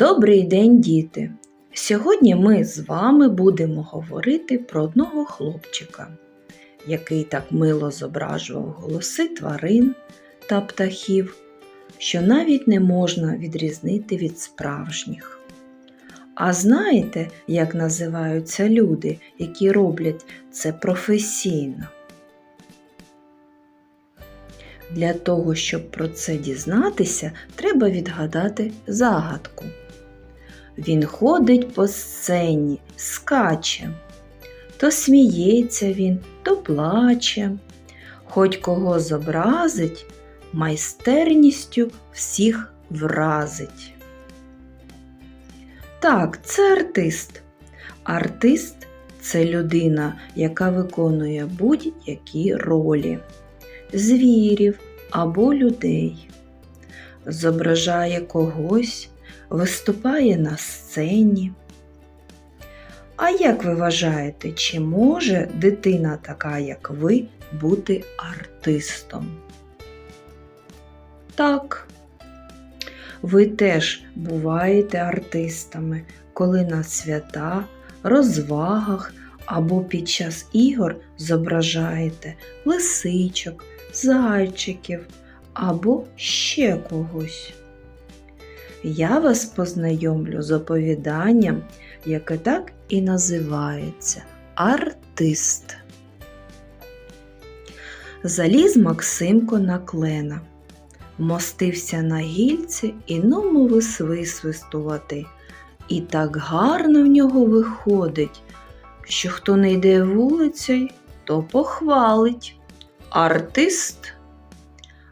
Добрий день, діти! Сьогодні ми з вами будемо говорити про одного хлопчика, який так мило зображував голоси тварин та птахів, що навіть не можна відрізнити від справжніх. А знаєте, як називаються люди, які роблять це професійно? Для того, щоб про це дізнатися, треба відгадати загадку. Він ходить по сцені, скаче. То сміється він, то плаче. Хоч кого зобразить, майстерністю всіх вразить. Так, це артист. Артист це людина, яка виконує будь-які ролі звірів або людей, зображає когось, виступає на сцені. А як ви вважаєте, чи може дитина така, як ви, бути артистом? Так. Ви теж буваєте артистами, коли на свята, розвагах або під час ігор зображаєте лисичок, зайчиків або ще когось. Я вас познайомлю з оповіданням, яке так і називається артист. Заліз Максимко на клена, мостився на гільці і ну висвисвистувати. І так гарно в нього виходить, що хто не йде вулицею, то похвалить. Артист.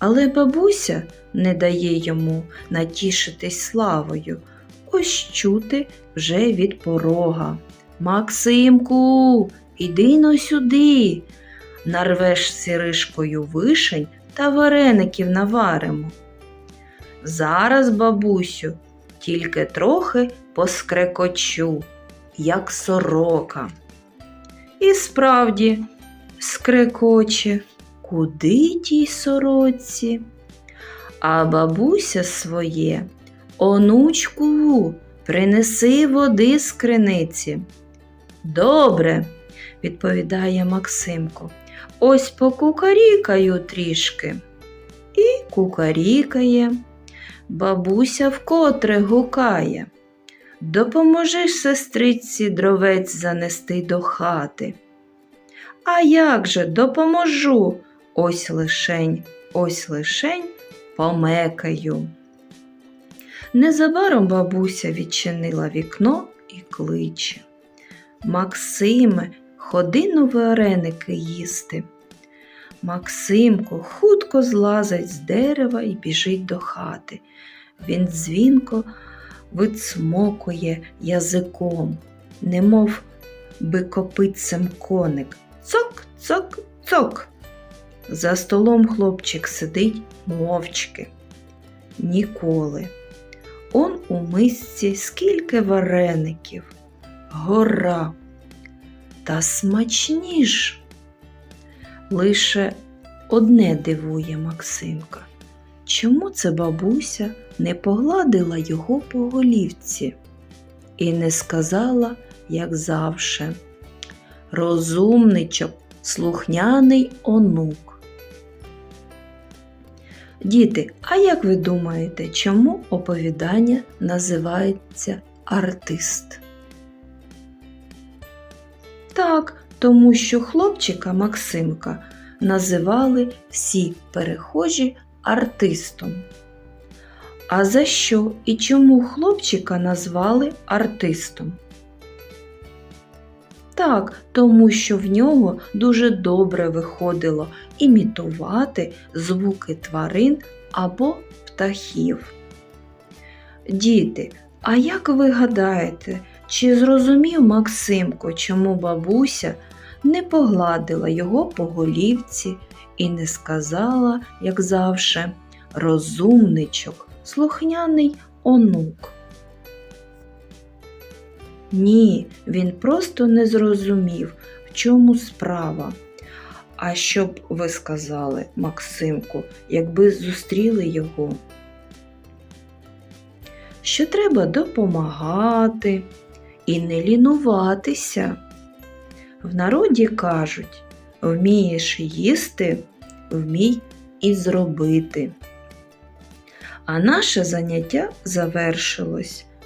Але бабуся не дає йому натішитись славою. Ось чути вже від порога. Максимку, іди но сюди. Нарвеш сіришкою вишень та вареників наваримо. Зараз, бабусю, тільки трохи поскрекочу, як сорока. І справді скрекоче, куди тій сороці? А бабуся своє, онучку, принеси води з криниці. Добре, відповідає Максимко. Ось покукарікаю трішки. І кукарікає. Бабуся вкотре гукає. Допоможи сестриці дровець занести до хати. А як же допоможу? Ось лишень, ось лишень помекаю. Незабаром бабуся відчинила вікно і кличе. Максиме, ходи на вареники їсти. Максимко хутко злазить з дерева і біжить до хати. Він дзвінко вицмокує язиком, немов би копитцем коник. Цок, цок, цок. За столом хлопчик сидить мовчки. Ніколи. Он у мисці скільки вареників, гора. Та смачніш. Лише одне дивує Максимка. Чому це бабуся не погладила його по голівці і не сказала, як завше, розумничок, слухняний онук. Діти, а як ви думаєте, чому оповідання називається артист? Так, тому що хлопчика Максимка називали всі перехожі артистом. А за що і чому хлопчика назвали артистом? Так, тому що в нього дуже добре виходило імітувати звуки тварин або птахів. Діти, а як ви гадаєте, чи зрозумів Максимко, чому бабуся не погладила його по голівці і не сказала, як завше, розумничок, слухняний онук? Ні, він просто не зрозумів, в чому справа. А що б ви сказали, Максимку, якби зустріли його? що треба допомагати і не лінуватися. В народі кажуть, вмієш їсти, вмій і зробити. А наше заняття завершилось.